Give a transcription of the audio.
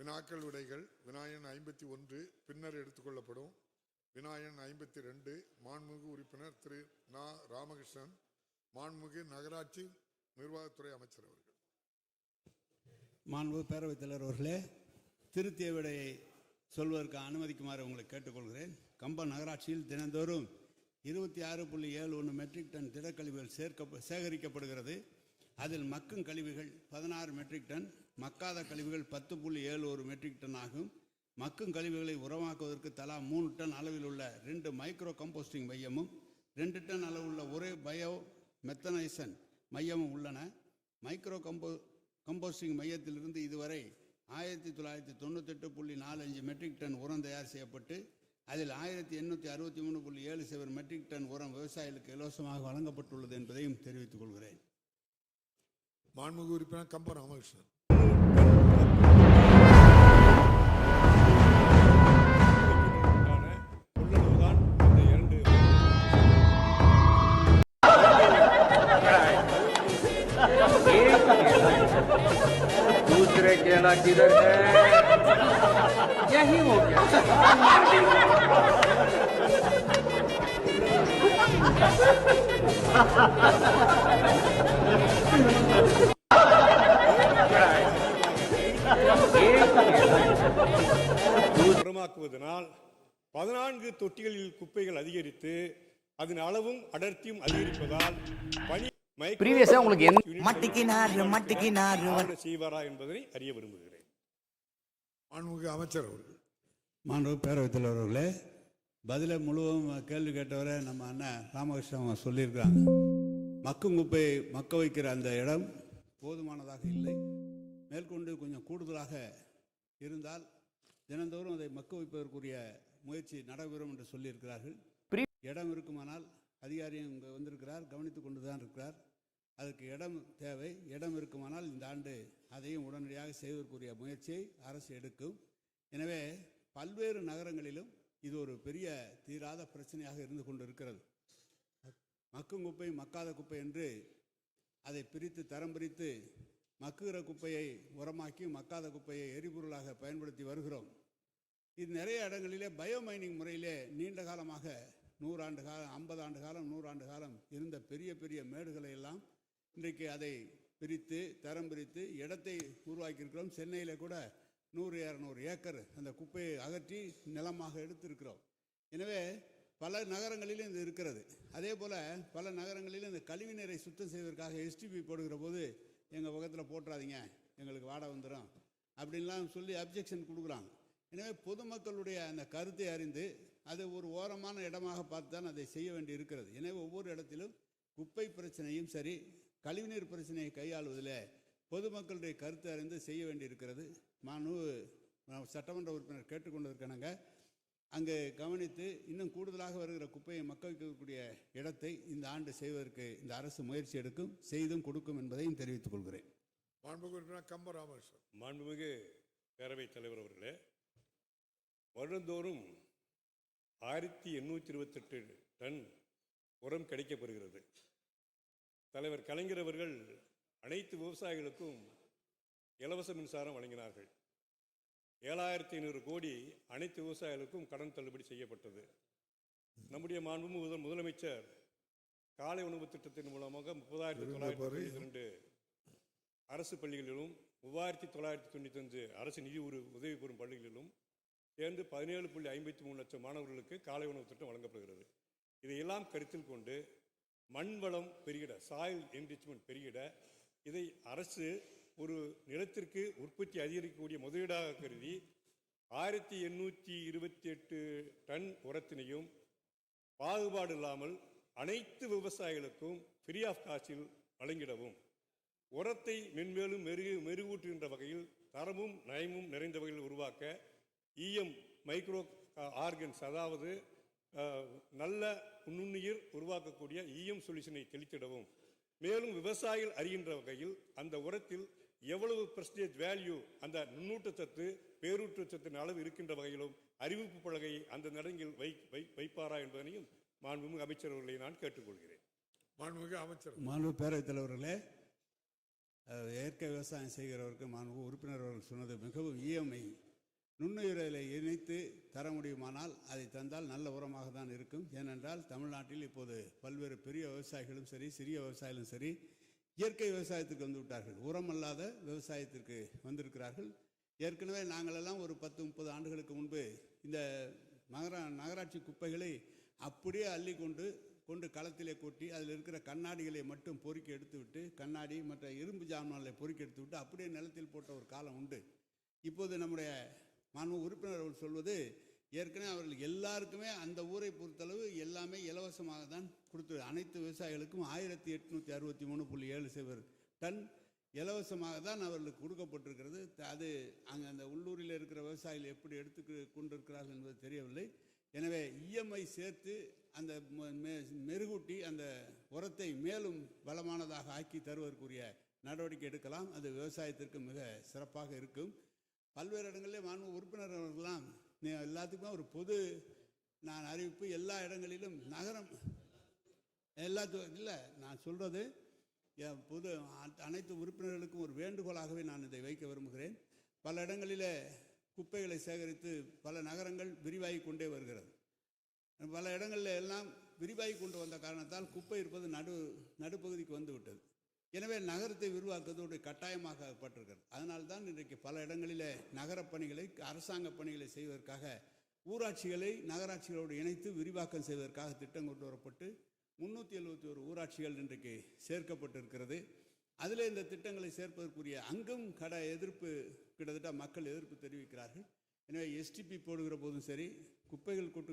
வினாக்கள் விடைகள் வினாயன் ஐம்பத்தி ஒன்று பின்னர் எடுத்துக்கொள்ளப்படும். வினாயன் ஐம்பத்தி ரெண்டு மாண்புமிகு உறுப்பினர் திரு நா. ராமகிருஷ்ணன் மாண்புமிகு நகராட்சி நிர்வாகத்துறை அமைச்சர் அவர்கள். மாண்பு பேரவைத் தலைவர் அவர்களே திருத்திய விடையை சொல்வதற்கு அனுமதிக்குமாறு உங்களை கேட்டுக்கொள்கிறேன். கம்பம் நகராட்சியில் தினந்தோறும் இருபத்தி ஆறு புள்ளி ஏழு ஒன்று மெட்ரிக் டன் திடக்கழிவுகள் சேர்க்க சேகரிக்கப்படுகிறது. அதில் மக்கும் கழிவுகள் பதினாறு மெட்ரிக் டன் மக்காத கழிவுகள் பத்து புள்ளி ஏழு ஒரு மெட்ரிக் டன் ஆகும். மக்கும் கழிவுகளை உரமாக்குவதற்கு தலா மூணு டன் அளவில் உள்ள ரெண்டு மைக்ரோ கம்போஸ்டிங் மையமும் ரெண்டு டன் அளவுள்ள ஒரே பயோ மெத்தனைசன் மையமும் உள்ளன. மைக்ரோ கம்போ கம்போஸ்டிங் மையத்திலிருந்து இதுவரை ஆயிரத்தி தொள்ளாயிரத்தி தொண்ணூத்தெட்டு புள்ளி நாலு அஞ்சு மெட்ரிக் டன் உரம் தயார் செய்யப்பட்டு அதில் ஆயிரத்தி எண்ணூற்றி அறுபத்தி மூணு புள்ளி ஏழு சைபர் மெட்ரிக் டன் உரம் விவசாயிகளுக்கு இலவசமாக வழங்கப்பட்டுள்ளது என்பதையும் தெரிவித்துக் கொள்கிறேன். மாண்புமிகு உறுப்பினர் கம்ப ராமகிருஷ்ணன் உண்டான கொள்ளளவுதான் இந்த இரண்டு दूसरे केला किधर है यही हो गया உரமாக்குவதனால் பதினான்கு தொட்டிகளில் குப்பைகள் அதிகரித்து அதன் அளவும் அடர்த்தியும் அதிகரிப்பதால் Previous ஆ உங்களுக்கு யூனிட் மட்டிக்கினாரு, மட்டிக்கினாரு. செய்வாரா என்பதனை அறிய விரும்புகிறேன் மாண்புமிகு அமைச்சர் அவர்கள் மாண்பு பேரவைத் தலைவர் அவர்களே பதிலை முழுவதும் கேள்வி கேட்டவரை நம்ம அண்ணன் ராமகிருஷ்ணன் சொல்லியிருக்காங்க மக்கும் குப்பை மக்க வைக்கிற அந்த இடம் போதுமானதாக இல்லை. மேற்கொண்டு கொஞ்சம் கூடுதலாக இருந்தால் தினந்தோறும் அதை மக்க வைப்பதற்குரிய முயற்சி நடைபெறும் என்று சொல்லியிருக்கிறார்கள். இடம் இருக்குமானால் அதிகாரியும் இங்கே வந்திருக்கிறார் கவனித்து கொண்டு தான் இருக்கிறார். அதற்கு இடம் தேவை. இடம் இருக்குமானால் இந்த ஆண்டு அதையும் உடனடியாக செய்வதற்குரிய முயற்சியை அரசு எடுக்கும். எனவே பல்வேறு நகரங்களிலும் இது ஒரு பெரிய தீராத பிரச்சனையாக இருந்து கொண்டு இருக்கிறது மக்கும் குப்பை மக்காத குப்பை என்று அதை பிரித்து தரம் பிரித்து மக்குகிற குப்பையை உரமாக்கி மக்காத குப்பையை எரிபொருளாக பயன்படுத்தி வருகிறோம். இது நிறைய இடங்களிலே பயோமைனிங் முறையிலே நீண்ட காலமாக நூறாண்டு காலம் ஐம்பது ஆண்டு காலம் நூறாண்டு காலம் இருந்த பெரிய பெரிய மேடுகளை எல்லாம் இன்றைக்கு அதை பிரித்து தரம் பிரித்து இடத்தை உருவாக்கியிருக்கிறோம். சென்னையில் கூட நூறு இரநூறு ஏக்கர் அந்த குப்பையை அகற்றி நிலமாக எடுத்திருக்கிறோம். எனவே பல நகரங்களிலும் இது இருக்கிறது. அதே போல் பல நகரங்களிலும் இந்த கழிவுநீரை சுத்தம் செய்வதற்காக எஸ்டிபி போடுகிற போது எங்கள் பக்கத்தில் போட்டுறாதீங்க எங்களுக்கு வாடகை வந்துடும் அப்படின்லாம் சொல்லி அப்ஜெக்ஷன் கொடுக்குறாங்க. எனவே பொதுமக்களுடைய அந்த கருத்தை அறிந்து அது ஒரு ஓரமான இடமாக பார்த்து தான் அதை செய்ய வேண்டி இருக்கிறது எனவே ஒவ்வொரு இடத்திலும் குப்பை பிரச்சனையும் சரி கழிவுநீர் பிரச்சனையை கையாளுவதில் பொதுமக்களுடைய கருத்தை அறிந்து செய்ய வேண்டி இருக்கிறது மானு சட்டமன்ற உறுப்பினர் கேட்டுக்கொண்டதற்கானங்க அங்கே கவனித்து இன்னும் கூடுதலாக வருகிற குப்பையை மக்க வைக்கக்கூடிய இடத்தை இந்த ஆண்டு செய்வதற்கு இந்த அரசு முயற்சி எடுக்கும் செய்தும் கொடுக்கும் என்பதையும் தெரிவித்துக் கொள்கிறேன். மாண்புமிகு கம்ப ராமகிருஷ்ணன் மாண்புமிகு பேரவைத் தலைவர் அவர்களே வருடந்தோறும் ஆயிரத்தி எண்ணூற்றி இருபத்தெட்டு டன் உரம் கிடைக்கப்பெறுகிறது தலைவர் கலைஞர் அவர்கள் அனைத்து விவசாயிகளுக்கும் இலவச மின்சாரம் வழங்கினார்கள். ஏழாயிரத்தி ஐநூறு கோடி அனைத்து விவசாயிகளுக்கும் கடன் தள்ளுபடி செய்யப்பட்டது. நம்முடைய மாண்பு முதல் முதலமைச்சர் காலை உணவு திட்டத்தின் மூலமாக முப்பதாயிரத்தி தொள்ளாயிரத்தி இரண்டு அரசு பள்ளிகளிலும் மூவாயிரத்தி தொள்ளாயிரத்தி தொண்ணூத்தஞ்சு அரசு நிதி உரு உதவி பெறும் பள்ளிகளிலும் சேர்ந்து பதினேழு புள்ளி ஐம்பத்தி மூணு லட்சம் மாணவர்களுக்கு காலை உணவு திட்டம் வழங்கப்படுகிறது. இதையெல்லாம் கருத்தில் கொண்டு மண் வளம் பெருகிட சாயில் என்ரிச்மெண்ட் பெருகிட இதை அரசு ஒரு நிலத்திற்கு உற்பத்தி அதிகரிக்கக்கூடிய முதலீடாக கருதி ஆயிரத்தி எண்ணூற்றி இருபத்தி எட்டு டன் உரத்தினையும் பாகுபாடு இல்லாமல் அனைத்து விவசாயிகளுக்கும் ஃப்ரீ ஆஃப் காஸ்டில் வழங்கிடவும். உரத்தை மென்மேலும் மெருகு மெருகூட்டுகின்ற வகையில் தரமும் நயமும் நிறைந்த வகையில் உருவாக்க ஈயம் மைக்ரோ ஆர்கன்ஸ் அதாவது நல்ல நுண்ணுயிர் உருவாக்கக்கூடிய ஈயம் சொல்யூஷனை தெளித்திடவும். மேலும் விவசாயிகள் அறிகின்ற வகையில் அந்த உரத்தில் எவ்வளவு பெர்சன்டேஜ் வேல்யூ அந்த நுண்ணூட்டச்சத்து பேரூட்டச்சத்தின் அளவு இருக்கின்ற வகையிலும் அறிவிப்பு பலகையை அந்த நடங்கில் வை வை வைப்பாரா என்பதனையும் மாண்புமிகு அமைச்சர் அவர்களை நான் கேட்டுக்கொள்கிறேன். மாண்புமிகு அமைச்சர் மாண்பு பேரவைத் தலைவர்களே இயற்கை விவசாயம் செய்கிறவருக்கு மாண்பு உறுப்பினர் அவர்கள் சொன்னது மிகவும் இஎம்ஐ நுண்ணுயிரலை இணைத்து தர முடியுமானால் அதை தந்தால் நல்ல உரமாக தான் இருக்கும். ஏனென்றால் தமிழ்நாட்டில் இப்போது பல்வேறு பெரிய விவசாயிகளும் சரி சிறிய விவசாயிகளும் சரி இயற்கை விவசாயத்துக்கு வந்து விட்டார்கள். உரம் அல்லாத விவசாயத்திற்கு வந்திருக்கிறார்கள். ஏற்கனவே நாங்களெல்லாம் ஒரு பத்து முப்பது ஆண்டுகளுக்கு முன்பு இந்த நகர நகராட்சி குப்பைகளை அப்படியே அள்ளி கொண்டு கொண்டு களத்திலே கொட்டி அதில் இருக்கிற கண்ணாடிகளை மட்டும் பொறுக்கி எடுத்துவிட்டு கண்ணாடி மற்ற இரும்பு ஜாமான்களை பொறுக்கி எடுத்துவிட்டு அப்படியே நிலத்தில் போட்ட ஒரு காலம் உண்டு. இப்போது நம்முடைய மாண்பு உறுப்பினர் சொல்வது ஏற்கனவே அவர்கள் எல்லாருக்குமே அந்த ஊரை பொறுத்தளவு எல்லாமே இலவசமாக தான் கொடுத்து அனைத்து விவசாயிகளுக்கும் ஆயிரத்தி எட்நூற்றி அறுபத்தி மூணு புள்ளி ஏழு சைபர் டன் இலவசமாக தான் அவர்களுக்கு கொடுக்கப்பட்டிருக்கிறது. அது அங்கே அந்த உள்ளூரில் இருக்கிற விவசாயிகள் எப்படி எடுத்து கொண்டிருக்கிறார்கள் என்பது தெரியவில்லை. எனவே இஎம்ஐ சேர்த்து அந்த மெருகூட்டி அந்த உரத்தை மேலும் பலமானதாக ஆக்கி தருவதற்குரிய நடவடிக்கை எடுக்கலாம். அது விவசாயத்திற்கு மிக சிறப்பாக இருக்கும். பல்வேறு இடங்களிலே மாண்பு உறுப்பினர்கள்லாம் எல்லாத்துக்குமே ஒரு பொது நான் அறிவிப்பு எல்லா இடங்களிலும் நகரம் எல்லாத்து இல்லை நான் சொல்கிறது என் பொது அனைத்து உறுப்பினர்களுக்கும் ஒரு வேண்டுகோளாகவே நான் இதை வைக்க விரும்புகிறேன். பல இடங்களில் குப்பைகளை சேகரித்து பல நகரங்கள் விரிவாகி கொண்டே வருகிறது. பல இடங்களில் எல்லாம் விரிவாகி கொண்டு வந்த காரணத்தால் குப்பை இருப்பது நடு நடுப்பகுதிக்கு வந்து விட்டது. எனவே நகரத்தை விரிவாக்குவதோடு கட்டாயமாக்கப்பட்டிருக்கிறது அதனால்தான் இன்றைக்கு பல இடங்களில் நகரப் பணிகளை அரசாங்க பணிகளை செய்வதற்காக ஊராட்சிகளை நகராட்சிகளோடு இணைத்து விரிவாக்கம் செய்வதற்காக திட்டம் கொண்டு வரப்பட்டு முன்னூற்றி எழுபத்தி ஒரு ஊராட்சிகள் இன்றைக்கு சேர்க்கப்பட்டிருக்கிறது. அதில் இந்த திட்டங்களை சேர்ப்பதற்குரிய அங்கும் கட எதிர்ப்பு கிட்டத்தட்ட மக்கள் எதிர்ப்பு தெரிவிக்கிறார்கள். எனவே எஸ்டிபி போடுகிற போதும் சரி குப்பைகள் கொட்டுகிற